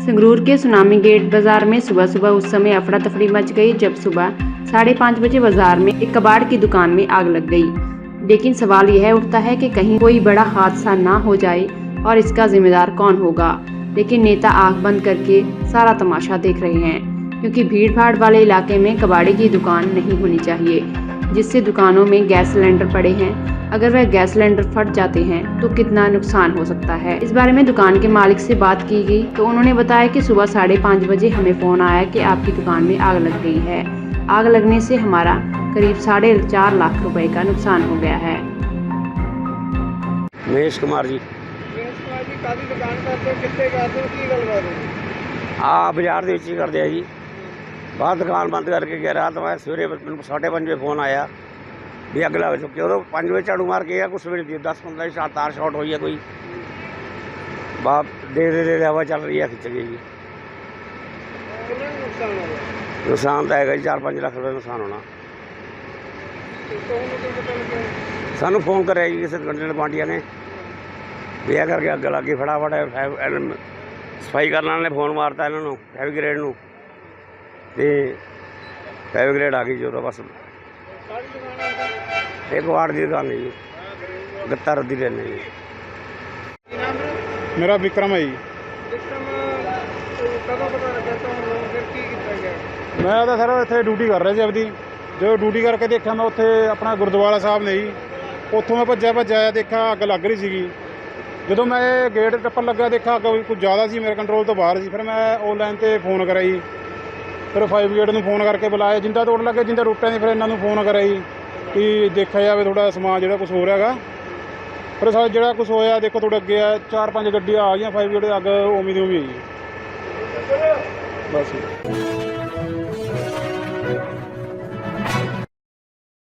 संगरूर के tsunami gate बाज़ार में सुबह सुबह उस समय अफरा तफरी मच गई, जब सुबह साढ़े पाँच बजे बाज़ार में एक कबाड़ की दुकान में आग लग गई। लेकिन सवाल यह उठता है कि कहीं कोई बड़ा हादसा ना हो जाए और इसका जिम्मेदार कौन होगा? लेकिन नेता आँख बंद करके सारा तमाशा देख रहे हैं, क्योंकि भीड़ भाड़ वाले इलाके में कबाड़े की दुकान नहीं होनी चाहिए। जिससे दुकानों में गैस सिलेंडर पड़े हैं अगर वह गैस सिलेंडर फट जाते हैं तो कितना नुकसान हो सकता है इस बारे में दुकान के मालिक से बात की गई तो उन्होंने बताया कि सुबह साढ़े पाँच बजे हमें फ़ोन आया कि आपकी दुकान में आग लग गई है आग लगने से हमारा करीब साढ़े चार लाख रुपए का नुकसान हो गया है ਮਹੇਸ਼ ਕੁਮਾਰ ਜੀ ਦਿਨੇਸ਼ ਕੁਮਾਰ ਜੀ ਕਾਦੀ ਦੁਕਾਨ ਕਰਦੇ ਹੋ ਕਿੱਥੇ ਕਰਦੇ ਹੋ ਕੀ ਗੱਲ ਬਾਤ ਹੈ ਆ ਬਾਜ਼ਾਰ ਦੇ ਵਿੱਚ ਹੀ ਕਰਦੇ ਆ ਜੀ ਬਾਹਰ ਦੁਕਾਨ ਬੰਦ ਕਰਕੇ ਗਿਆ ਰਾਤ ਮੈਂ ਸਵੇਰੇ ਮੈਨੂੰ 5:30 ਵਜੇ ਫੋਨ ਆਇਆ ਵੀ ਅੱਗ ਲੱਗ ਚੁੱਕੀ ਉਦੋਂ 5 ਵਜੇ ਝਾੜੂ ਮਾਰ ਕੇ ਗਿਆ ਕੁਛ ਵੇਲੇ ਦੀ 10 15 ਸ਼ਾਟ ਤਾਰ ਸ਼ਾਰਟ ਹੋਈ ਹੈ ਕੋਈ। ਬਾਪ ਦੇ ਦੇ ਦੇ ਹਵਾ ਚੱਲ ਰਹੀ ਹੈ ਖਿੱਚ ਗਈ ਜੀ। ਨੁਕਸਾਨ ਤਾਂ ਹੈਗਾ ਜੀ 4-5 ਲੱਖ ਰੁਪਏ ਨੁਕਸਾਨ ਹੋਣਾ। ਨੂੰ ਕਿਉਂ ਸਾਨੂੰ ਫੋਨ ਕਰਿਆ ਜੀ ਕਿਸੇ ਕੰਡੇ ਪਾਰਟੀਆਂ ਨੇ। ਵੀ ਇਹ ਕਰਕੇ ਅੱਗ ਲੱਗੀ ਫਟਾਫਟ ਸਫ਼ਾਈ ਕਰਨ ਵਾਲੇ ਨੇ ਫੋਨ ਮਾਰਤਾ ਇਹਨਾਂ ਨੂੰ ਫਾਇਰ ਗ੍ਰੇਡ ਨੂੰ। ਤੇ ਫਾਇਰ ਗ੍ਰੇਡ ਆ ਗਈ ਬਸ ਸਾਰੀ ਦੁਕਾਨ ਆ ਇੱਕ ਵਾਰ ਦੀ ਦੁਕਾਨ ਹੈ ਜੀ। ਗੱਤਾ ਰੱਦੀ ਦੇ ਨੇ ਜੀ। ਮੇਰਾ ਵਿਕਰਮ ਹੈ ਜੀ। ਵਿਕਰਮ ਤੋਂ ਕਦੋਂ ਪਤਾ ਲੱਗਿਆ ਤੁਹਾਨੂੰ ਫਿਰ ਕੀ ਕੀਤਾ ਗਿਆ? ਮੈਂ ਤਾਂ ਸਰ ਇੱਥੇ ਡਿਊਟੀ ਕਰ ਰਿਹਾ ਸੀ ਆਪਦੀ। ਜਦੋਂ ਡਿਊਟੀ ਕਰਕੇ ਦੇਖਿਆ ਮੈਂ ਉੱਥੇ ਆਪਣਾ ਗੁਰਦੁਆਰਾ ਸਾਹਿਬ ਨੇ ਜੀ। ਉੱਥੋਂ ਮੈਂ ਭੱਜਿਆ ਭੱਜਿਆ ਦੇਖਿਆ ਅੱਗ ਲੱਗ ਰਹੀ ਸੀਗੀ। ਜਦੋਂ ਮੈਂ ਇਹ ਗੇਟ ਟੱਪਣ ਲੱਗਾ ਦੇਖਿਆ ਅੱਗ ਕੁਝ ਜ਼ਿਆਦਾ ਸੀ ਮੇਰੇ ਕੰਟਰੋਲ ਤੋਂ ਬਾਹਰ ਸੀ। ਫਿਰ ਮੈਂ ਆਨਲਾਈਨ ਤੇ ਫੋਨ ਕਰਿਆ ਜੀ। ਫਿਰ ਫਾਈਵ ਗੇਟ ਨੂੰ ਫੋਨ ਕਰਕੇ ਬੁਲਾਇਆ। ਜਿੰਦਾ ਤੋੜ ਲੱਗੇ, ਜਿੰਦਾ ਟੁੱਟਿਆ ਨਹੀਂ ਫਿਰ ਇਹਨਾਂ ਨੂੰ ਫੋਨ ਕਰਿਆ ਜੀ ਕਿ ਦੇਖਿਆ ਜਾਵੇ ਥੋੜਾ ਸਮਾਨ ਜਿਹੜਾ ਕੁਝ ਹੋ ਰਿਹਾ ਹੈਗਾ। ਪਰ ਸਾ ਜਿਹੜਾ ਕੁਝ ਹੋਇਆ, ਦੇਖੋ ਤੁਹਾਡੇ ਅੱਗੇ ਆ, ਚਾਰ ਪੰਜ ਗੱਡੀਆਂ ਆ ਗਈਆਂ ਫਾਈਵ ਗੇਟ ਅੱਗ ਉਮੀ ਦੀ ਉਮੀ ਹੈ ਜੀ। ਬਸ